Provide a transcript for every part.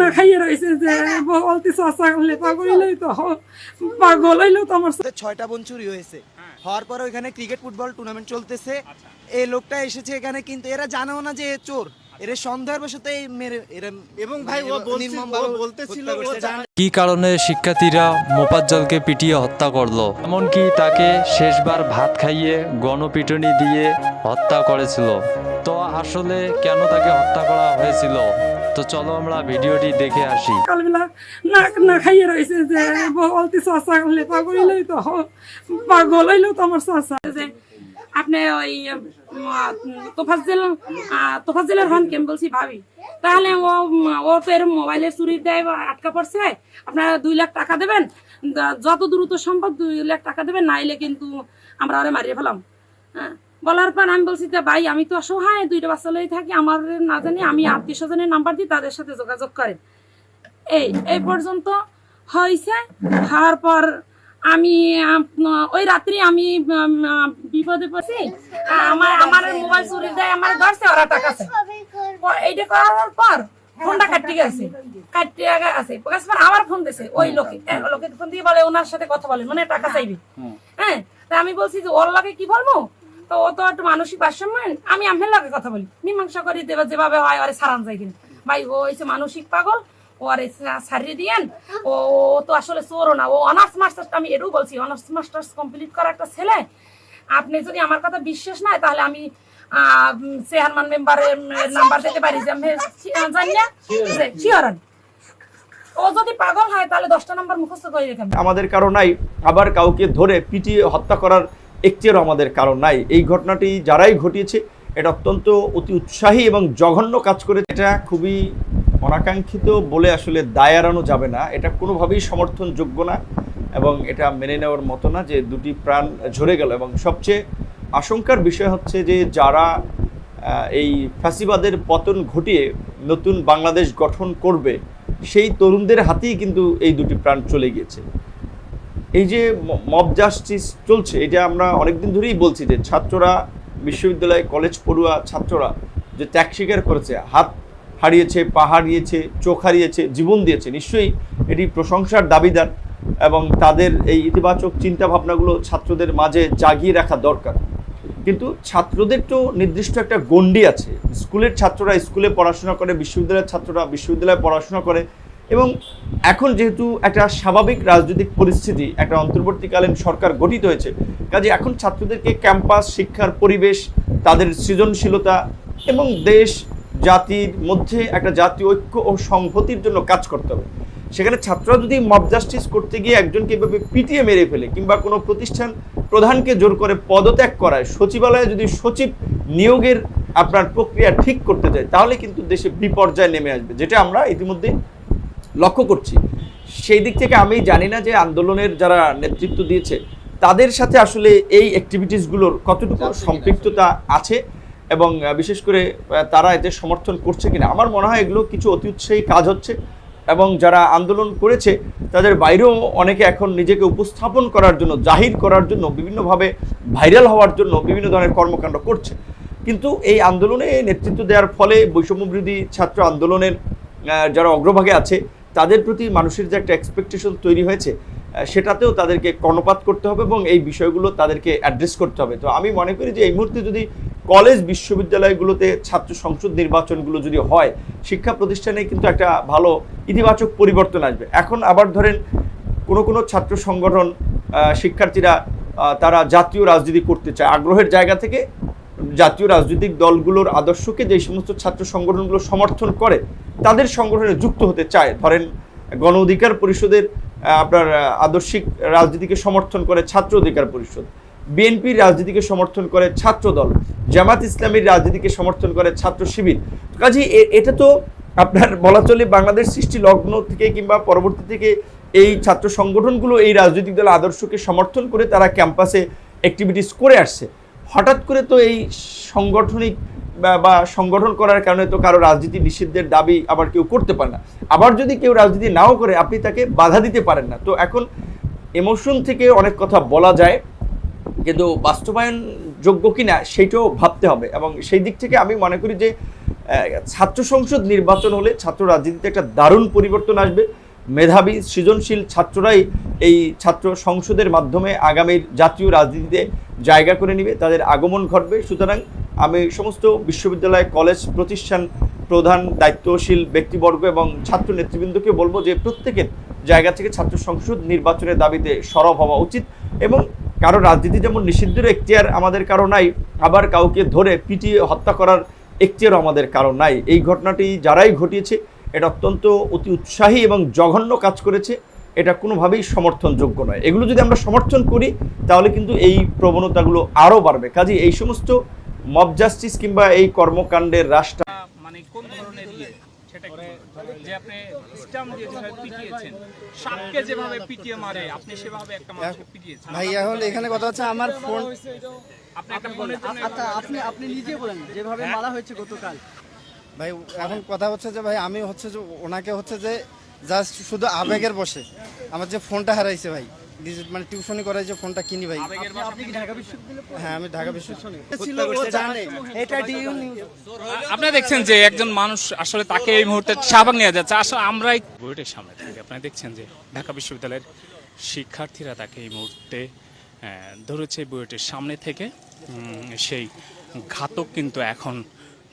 না খাইয়ে রয়েছে যে বলতে চাষা করলে পাগল হইলেই তো পাগল হইলেও তো আমার ছয়টা বোন চুরি হয়েছে। হওয়ার পরে ওইখানে ক্রিকেট ফুটবল টুর্নামেন্ট চলতেছে। এই লোকটা এসেছে এখানে কিন্তু এরা জানেও না যে চোর। এরা সন্দেহের বশত মেরে এরা এবং ভাই ও বলছিল নির্মমভাবে ও বলতেছিল হত্যা ও করছে। জানে কি কারণে শিক্ষার্থীরা মোপাজ্জলকে পিটিয়ে হত্যা করল? এমনকি তাকে শেষবার ভাত খাইয়ে গণপিটনি দিয়ে হত্যা করেছিল। তো আসলে কেন তাকে হত্যা করা হয়েছিল? তো চলো আমরা ভিডিওটি দেখে আসি। সকালবেলা না না খাইয়ে রয়েছে যে বলতে চাষা করলে পাগল হইলেই তো পাগল হইলেও তো আমার চাষা যে, আপনি ওই তোফাজ্জেল তোফাজ্জেলের হন কেম বলছি ভাবি। তাহলে ও ও তো এর মোবাইলের চুরি দেয় আটকা পড়ছে। আপনারা দুই লাখ টাকা দেবেন, যত দ্রুত সম্ভব দুই লাখ টাকা দেবেন, নাইলে কিন্তু আমরা ওরে মারিয়ে ফেলাম। হ্যাঁ? বলার পর আমি বলছি যে ভাই আমি তো অসহায় দুইটা বাচ্চা লই থাকি আমার না জানি আমি আত্মীয় স্বজনের নাম্বার দিই তাদের সাথে যোগাযোগ করেন। এই এই পর্যন্ত হয়েছে হওয়ার পর আমি ওই রাত্রি আমি বিপদে পড়ছি। আমার আমার মোবাইল চুরি দেয় আমার ধরছে ওরা টাকা এইটা করার পর ফোনটা কাটতে গেছে। কাটতে আছে গেছে আবার ফোন দিছে। ওই লোকে এ, লোকে ফোন দিয়ে বলে ওনার সাথে কথা বলে মানে টাকা চাইবে। হ্যাঁ তা আমি বলছি যে ওর লাগে কি বলব? তো ও তো একটু মানসিক ভারসাম্য আমি কথা বলি। মীমাংসা যেভাবে হয় আরে সারান যায় কিনা। ভাই, ও মানসিক পাগল। ও আরে সারিয়ে দিয়েন। ও তো আসলে চোরও না। ও অনার্স আমি এটাও বলছি অনার্স মাস্টার্স কমপ্লিট করা একটা ছেলে। আপনি যদি আমার কথা বিশ্বাস নাই, তাহলে আমি চেয়ারম্যান মেম্বারের নাম্বার দিতে পারি যে জানি না? ও যদি পাগল হয়, তাহলে দশটা মুখস্থ করে আমাদের কারও নাই। আবার কাউকে ধরে পিটিয়ে হত্যা করার একটিরও আমাদের কারণ নাই। এই ঘটনাটি যারাই ঘটিয়েছে, এটা অত্যন্ত অতি উৎসাহী এবং জঘন্য কাজ করে এটা খুবই অনাকাঙ্ক্ষিত বলে আসলে দায় এড়ানো যাবে না। এটা কোনোভাবেই সমর্থনযোগ্য না এবং এটা মেনে নেওয়ার মতো না যে দুটি প্রাণ ঝরে গেল এবং সবচেয়ে আশঙ্কার বিষয় হচ্ছে যে যারা এই ফ্যাসিবাদের পতন ঘটিয়ে নতুন বাংলাদেশ গঠন করবে, সেই তরুণদের হাতেই কিন্তু এই দুটি প্রাণ চলে গিয়েছে। এই যে মব জাস্টিস চলছে, এটা আমরা অনেকদিন ধরেই বলছি যে ছাত্ররা, বিশ্ববিদ্যালয় কলেজ পড়ুয়া ছাত্ররা যে ত্যাগ স্বীকার করেছে, হাত হারিয়েছে, পা হারিয়েছে, চোখ হারিয়েছে, জীবন দিয়েছে, নিশ্চয়ই এটি প্রশংসার দাবিদার এবং তাদের এই ইতিবাচক চিন্তা ভাবনাগুলো ছাত্রদের মাঝে জাগিয়ে রাখা দরকার। কিন্তু ছাত্রদের তো নির্দিষ্ট একটা গণ্ডি আছে। স্কুলের ছাত্ররা স্কুলে পড়াশোনা করে, বিশ্ববিদ্যালয়ের ছাত্ররা বিশ্ববিদ্যালয়ে পড়াশোনা করে এবং এখন যেহেতু একটা স্বাভাবিক রাজনৈতিক পরিস্থিতি, একটা অন্তর্বর্তীকালীন সরকার গঠিত হয়েছে, কাজে এখন ছাত্রদেরকে ক্যাম্পাস, শিক্ষার পরিবেশ, তাদের সৃজনশীলতা এবং দেশ, জাতির মধ্যে একটা জাতীয় ঐক্য ও সংহতির জন্য কাজ করতে হবে। সেখানে ছাত্ররা যদি মব জাস্টিস করতে গিয়ে একজনকে এভাবে পিটিয়ে মেরে ফেলে কিংবা কোনো প্রতিষ্ঠান প্রধানকে জোর করে পদত্যাগ করায়, সচিবালয়ে যদি সচিব নিয়োগের আপনার প্রক্রিয়া ঠিক করতে যায় তাহলে কিন্তু দেশে বিপর্যয় নেমে আসবে, যেটা আমরা ইতিমধ্যে লক্ষ্য করছি। সেই দিক থেকে আমি জানি না যে আন্দোলনের যারা নেতৃত্ব দিয়েছে তাদের সাথে আসলে এই অ্যাক্টিভিটিসগুলোর কতটুকু সম্পৃক্ততা আছে এবং বিশেষ করে তারা এতে সমর্থন করছে কিনা। আমার মনে হয় এগুলো কিছু অতি উৎসাহী কাজ হচ্ছে এবং যারা আন্দোলন করেছে তাদের বাইরেও অনেকে এখন নিজেকে উপস্থাপন করার জন্য জাহির করার জন্য বিভিন্নভাবে ভাইরাল হওয়ার জন্য বিভিন্ন ধরনের কর্মকাণ্ড করছে। কিন্তু এই আন্দোলনে নেতৃত্ব দেওয়ার ফলে বৈষম্যবিরোধী ছাত্র আন্দোলনের যারা অগ্রভাগে আছে তাদের প্রতি মানুষের যে একটা এক্সপেকটেশন তৈরি হয়েছে সেটাতেও তাদেরকে কর্ণপাত করতে হবে এবং এই বিষয়গুলো তাদেরকে অ্যাড্রেস করতে হবে। তো আমি মনে করি যে এই মুহূর্তে যদি কলেজ বিশ্ববিদ্যালয়গুলোতে ছাত্র সংসদ নির্বাচনগুলো যদি হয়, শিক্ষা প্রতিষ্ঠানে কিন্তু একটা ভালো ইতিবাচক পরিবর্তন আসবে। এখন আবার ধরেন কোনো কোনো ছাত্র সংগঠন শিক্ষার্থীরা তারা জাতীয় রাজনীতি করতে চায়। আগ্রহের জায়গা থেকে জাতীয় রাজনৈতিক দলগুলোর আদর্শকে যে সমস্ত ছাত্র সংগঠনগুলো সমর্থন করে তাদের সংগঠনে যুক্ত হতে চায়। ধরেন, গণ অধিকার পরিষদের আপনার আদর্শিক রাজনীতিকে সমর্থন করে ছাত্র অধিকার পরিষদ। বিএনপির রাজনীতিকে সমর্থন করে ছাত্র দল জামাত ইসলামীর রাজনীতিকে সমর্থন করে ছাত্র শিবির। কাজে এটা তো আপনার বলা চলে বাংলাদেশ সৃষ্টি লগ্ন থেকে কিংবা পরবর্তী থেকে এই ছাত্র সংগঠনগুলো এই রাজনৈতিক দল আদর্শকে সমর্থন করে তারা ক্যাম্পাসে অ্যাক্টিভিটিস করে আসছে। হঠাৎ করে তো এই সাংগঠনিক বা- সংগঠন করার কারণে তো কারও রাজনীতি নিষিদ্ধের দাবি আবার কেউ করতে পারে না। আবার যদি কেউ রাজনীতি নাও করে, আপনি তাকে বাধা দিতে পারেন না। তো এখন এমোশন থেকে অনেক কথা বলা যায়, কিন্তু বাস্তবায়ন যোগ্য কিনা সেইটাও ভাবতে হবে। এবং সেই দিক থেকে আমি মনে করি যে ছাত্র সংসদ নির্বাচন হলে ছাত্র রাজনীতিতে একটা দারুণ পরিবর্তন আসবে। মেধাবী, সৃজনশীল ছাত্ররাই এই ছাত্র সংসদের মাধ্যমে আগামীর জাতীয় রাজনীতিতে জায়গা করে নেবে, তাদের আগমন ঘটবে। সুতরাং আমি সমস্ত বিশ্ববিদ্যালয়, কলেজ, প্রতিষ্ঠান প্রধান, দায়িত্বশীল ব্যক্তিবর্গ এবং ছাত্র নেতৃবৃন্দকে বলব যে প্রত্যেকের জায়গা থেকে ছাত্র সংসদ নির্বাচনের দাবিতে সরব হওয়া উচিত এবং কারও রাজনীতি যেমন নিষিদ্ধের এখতিয়ার আমাদের কারও নাই, আবার কাউকে ধরে পিটিয়ে হত্যা করার এখতিয়ারও আমাদের কারও নাই। এই ঘটনাটি যারাই ঘটিয়েছে, এটা অত্যন্ত অতি উৎসাহী এবং জঘন্য কাজ করেছে, এটা কোনোভাবেই সমর্থনযোগ্য নয়। এগুলো যদি আমরা সমর্থন করি, তাহলে কিন্তু এই প্রবণতাগুলো আরও বাড়বে। কাজে এই সমস্ত মব জাস্টিস কিংবা এই কর্মকাণ্ডের রাষ্ট্র মানে কোন ধরনের ইয়ে? সেটা যে আপনি স্টাম্প দিয়ে যেভাবে পিটিয়েছেন সাপকে যেভাবে পিটিয়ে মারে আপনি সেভাবে একটা মানুষকে পিটিয়েছেন। ভাই এখন এখানে কথা হচ্ছে আমার ফোন আপনি একটা ফোনের জন্য আচ্ছা আপনি আপনি নিজে বলেন যেভাবে মারা হয়েছে গতকাল। ভাই এখন কথা হচ্ছে যে ভাই আমি হচ্ছে যে ওনাকে হচ্ছে যে জাস্ট শুধু আবেগের বসে। আমার যে ফোনটা হারাইছে ভাই। মানে টিউশনি করাই যে ফোনটা কিনি ভাই। আপনি- আপনি কি ঢাকা বিশ্ববিদ্যালয়ে হ্যাঁ আমি ঢাকা বিশ্ববিদ্যালয় এটা আপনারা দেখছেন যে একজন মানুষ আসলে তাকে এই মুহূর্তে শাহবাগ নিয়ে যাচ্ছে। আসলে আমরাই বুয়েটের সামনে থেকে। আপনারা দেখছেন যে ঢাকা বিশ্ববিদ্যালয়ের শিক্ষার্থীরা তাকে এই মুহূর্তে ধরেছে বুয়েটের সামনে থেকে। সেই ঘাতক কিন্তু এখন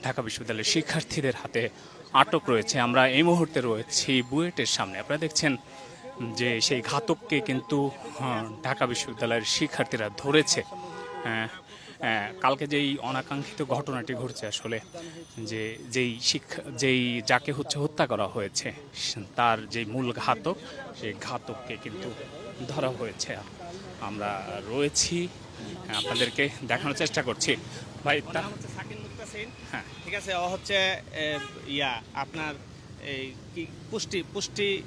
ঢাকা বিশ্ববিদ্যালয়ের শিক্ষার্থীদের হাতে আটক রয়েছে। আমরা এই মুহূর্তে রয়েছি বুয়েটের সামনে। আপনারা দেখছেন যে সেই ঘাতককে কিন্তু ঢাকা বিশ্ববিদ্যালয়ের শিক্ষার্থীরা ধরেছে। আহ, আহ, কালকে যেই অনাকাঙ্ক্ষিত ঘটনাটি ঘটছে আসলে যে যেই শিক্ষা যেই যাকে হচ্ছে হত্যা করা হয়েছে তার যে মূল ঘাতক সেই ঘাতককে কিন্তু ধরা হয়েছে। আমরা রয়েছি আপনাদেরকে দেখানোর চেষ্টা করছি। ভাই হ্যাঁ। ঠিক আছে ও হচ্ছে ইয়া আপনার এই কি পুষ্টি পুষ্টি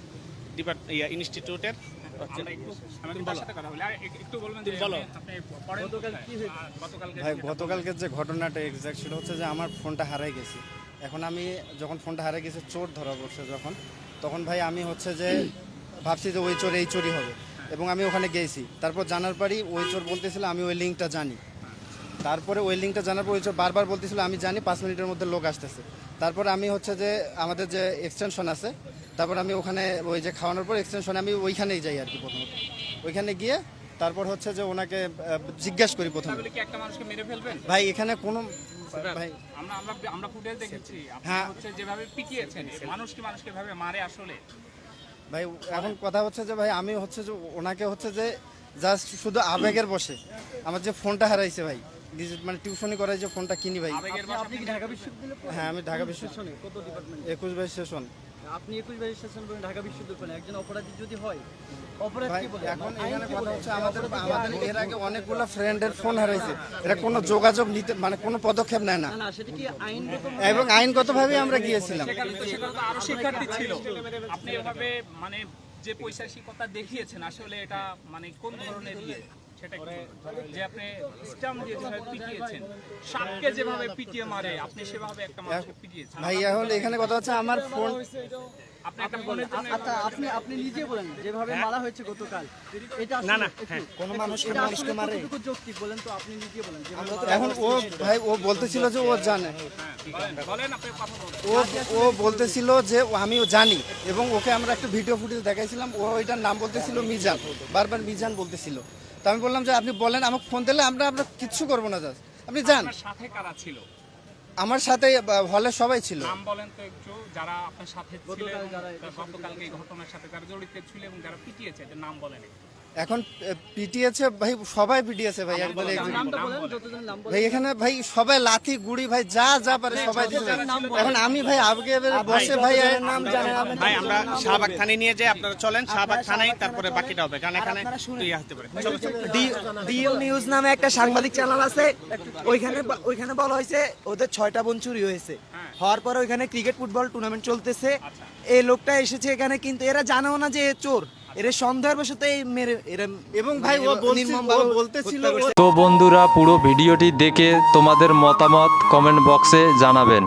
ডিপার্ট ইনস্টিটিউটের হচ্ছে আমরা একটু আমাকে তার সাথে কথা বলি। আর এক- একটু বলবেন যে বলো। আপনি পড়েন গতকাল কি হয়েছে? গতকালকে ভাই গতকালকে যে ঘটনাটা এক্সাক্ট সেটা হচ্ছে যে আমার ফোনটা হারাই গেছে। এখন আমি যখন ফোনটা হারাই গেছে চোর ধরা পড়ছে যখন তখন ভাই আমি হচ্ছে যে ভাবছি যে ওই চোর এই চোরই হবে। এবং আমি ওখানে গেছি। তারপর জানার পরই ওই চোর বলতেছিল আমি ওই লিঙ্কটা জানি। তারপরে ওই লিঙ্কটা জানার পর ওই চোর বারবার বলতেছিল আমি জানি পাঁচ মিনিটের মধ্যে লোক আসতেছে। তারপর আমি হচ্ছে যে আমাদের যে এক্সটেনশন আছে তারপর আমি ওখানে ওই যে খাওয়ানোর পর এক্সটেনশনে আমি ওইখানেই যাই আর কি প্রথমত। ওইখানে গিয়ে তারপর হচ্ছে যে ওনাকে জিজ্ঞেস করি প্রথমে। তাহলে কি একটা মানুষকে মেরে ফেলবেন? ভাই এখানে কোনো ভাই আমরা আমরা আমরা ফুটেজ দেখেছি। আপনি হ্যাঁ। হচ্ছে যেভাবে পিটিয়েছেন মানুষ কি মানুষকে ভাবে মারে আসলে? ভাই এখন কথা হচ্ছে যে ভাই আমি হচ্ছে যে ওনাকে হচ্ছে যে জাস্ট শুধু আবেগের বসে। আমার যে ফোনটা হারাইছে ভাই মানে টিউশনি করাই যে ফোনটা কিনি ভাই। আবেগের আপনি- আপনি কি ঢাকা বিশ্ববিদ্যালয়ে পড়েন? হ্যাঁ আমি ঢাকা বিশ্ববিদ্যালয় একুশ বাইশ সেশন আপনি একুশ বাইশ স্টেশন বলেন ঢাকা বিশ্ববিদ্যালয় একজন অপরাধী যদি হয় অপরাধ বলে? এখন এখানে কথা হচ্ছে আমাদের আমাদের এর আগে অনেকগুলো ফ্রেন্ডের ফোন হারাইছে। এটা কোনো যোগাযোগ নিতে মানে কোনো পদক্ষেপ নেয় না। না না সেটা কি আইনগত এবং আইনগতভাবে আমরা গিয়েছিলাম। সেখানে তো সেখানে তো আরও শিক্ষার্থী ছিল। আপনি এভাবে মানে যে পৈশাচিকতা দেখিয়েছেন আসলে এটা মানে কোন ধরনের ইয়ে? যে আপনি স্টাম্প দিয়ে যেভাবে পিটিয়েছেন সাপকে যেভাবে পিটিয়ে মারে আপনি সেভাবে একটা মানুষকে পিটিয়েছেন? ভাই এখন এখানে কথা হচ্ছে আমার ফোন আপনি একটা ফোনের জন্য আচ্ছা আপনি আপনি নিজে বলেন যেভাবে মারা হয়েছে গতকাল। এটা না, না, একটু- হ্যাঁ, মানুষকে মানুষকে মারে। যৌক্তিক বলেন তো? আপনি নিজে বলেন এখন ও ভাই ও বলতেছিল যে ও জানে। বলেন বলেন আপনি কথা বলুন। ও ও বলতেছিল যে ও- আমিও জানি। এবং ওকে আমরা একটা ভিডিও ফুটেজ দেখাইছিলাম ও ওইটার নাম বলতেছিল মিজান। বারবার মিজান বলতেছিল। তো আমি বললাম যে আপনি বলেন আমাকে ফোন দিলে আমরা আমরা কিচ্ছু করব না জাস্ট আপনি যান। সাথে কারা ছিল? আমার সাথে হলে সবাই ছিল। নাম বলেন তো একটু যারা আপনার সাথে ছিল এবং গতকালকে এই ঘটনার সাথে যারা জড়িত ছিল এবং যারা পিটিয়েছে নাম বলেন একটু। এখন পিটিয়েছে ভাই সবাই পিটিয়েছে ভাই একবার নামটা বলেন যতজন নাম বলেন। ভাই এখানে ভাই সবাই লাথি গুড়ি ভাই যা যা পারে সবাই দিয়েছে। এখন আমি ভাই আগে বসে ভাই নাম জানে ভাই আমরা শাহবাগ থানায় নিয়ে যাই আপনারা চলেন শাহবাগ থানায় তারপরে বাকিটা হবে কারণ এখানে হতে পারে চলো নিউজ নামে একটা সাংবাদিক চ্যানেল আছে ওইখানে ওইখানে বলা হয়েছে ওদের ছয়টা বোন চুরি হয়েছে। হওয়ার পরে ওইখানে ক্রিকেট ফুটবল টুর্নামেন্ট চলতেছে। এই লোকটা এসেছে এখানে কিন্তু এরা জানেও না যে এ চোর। এরা সন্দেহের বশত মেরে এরা এবং ভাই ও বলতেছিল তো বন্ধুরা পুরো ভিডিওটি দেখে তোমাদের মতামত কমেন্ট বক্সে জানাবেন।